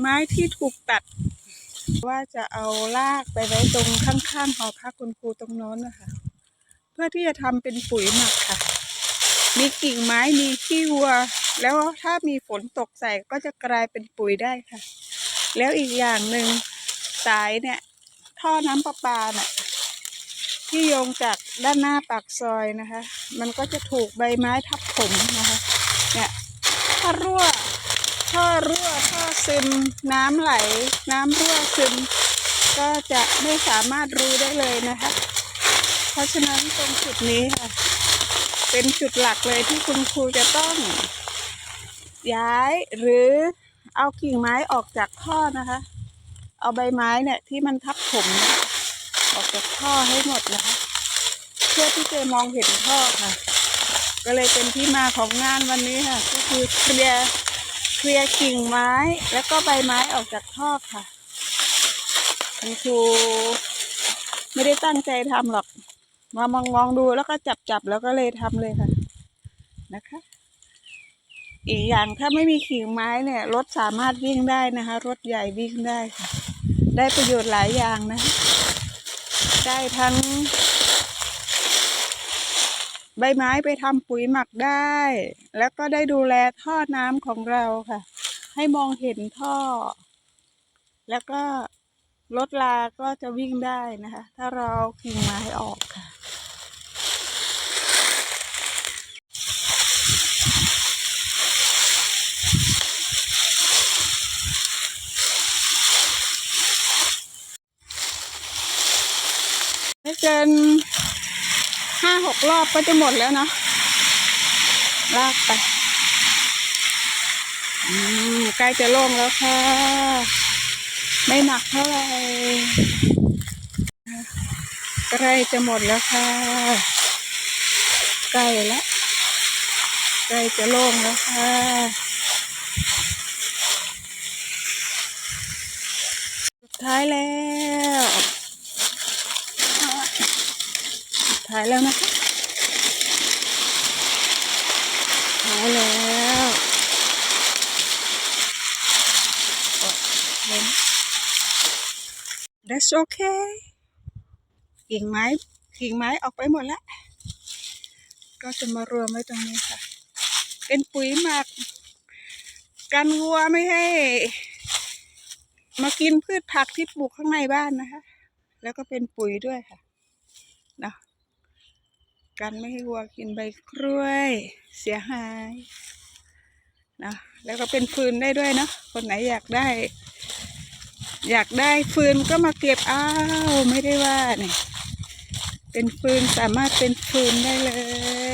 ไม้ที่ถูกตัด ว่าจะเอาลากไปไว้ตรงข้างๆหอพักคุณครูตรงโน้นนะคะ เพื่อที่จะทำเป็นปุ๋ยหมักค่ะ มีกิ่งไม้มีขี้วัว แล้วถ้ามีฝนตกใส่ก็จะกลายเป็นปุ๋ยได้ค่ะ แล้วอีกอย่างหนึ่งสายเนี่ย ท่อน้ำประปาเนี่ยที่โยงจากด้านหน้าปากซอยนะคะ มันก็จะถูกใบไม้ทับถมนะคะ เนี่ยถ้ารั่ว ท่อรั่วท่อซึมน้ำไหล น้ำรั่วซึม ก็จะไม่สามารถรู้ได้เลยนะคะ เพราะฉะนั้นตรงจุดนี้ค่ะ เป็นจุดหลักเลยที่คุณครูจะต้องย้ายหรือเอากิ่งไม้ออกจากท่อนะคะ เอาใบไม้เนี่ยที่มันทับถมเนี่ยออกจากท่อให้หมดนะคะ เพื่อที่จะมองเห็นท่อค่ะ ก็เลยเป็นที่มาของงานวันนี้ค่ะ ก็คือเคลียร์ ลียร์กิ่งไม้แล้วก็ใบไม้ออกจากท่อค่ะคุณครูไม่ได้ตั้งใจทำหรอก มามองมองดูแล้วก็จับจับแล้วก็เลยทำเลยค่ะนะคะ อีกอย่างถ้าไม่มีกิ่งไม้เนี่ยรถสามารถวิ่งได้นะคะ รถใหญ่วิ่งได้ค่ะ ได้ประโยชน์หลายอย่างนะคะได้ทั้ง ใบไม้ไปทำปุ๋ยหมักได้ แล้วก็ได้ดูแลท่อน้ำของเราค่ะ ให้มองเห็นท่อ แล้วก็รถลาก็จะวิ่งได้นะคะ ถ้าเราเอากิ่งไม้ออกค่ะไม่เกิน ห้าหกรอบก็จะหมดแล้วเนาะลากไปอืมใกล้จะโล่งแล้วค่ะ ไม่หนักเท่าไหร่ใกล้จะหมดแล้วค่ะใกล้แล้วใกล้จะโล่งแล้วค่ะสุดท้ายแล้วสุด ท้ายแล้วนะคะท้ายแล้วล้ม That's okay กิ่งไม้กิ่งไม้ออกไปหมดแล้ว ก็จะมารวมไว้ตรงนี้ค่ะ เป็นปุ๋ยหมัก กันวัวไม่ให้ มากินพืชผักที่ปลูกข้างในบ้านนะคะ แล้วก็เป็นปุ๋ยด้วยค่ะ เนาะ กันไม่ให้วัวกินใบกล้วย เสียหายนะแล้วก็เป็นฟืนได้ด้วยเนาะคนไหนอยากได้ อยากได้ฟืนก็มาเก็บอ้าวไม่ได้ว่าเนี่ยเป็นฟืนสามารถเป็นฟืนได้เลย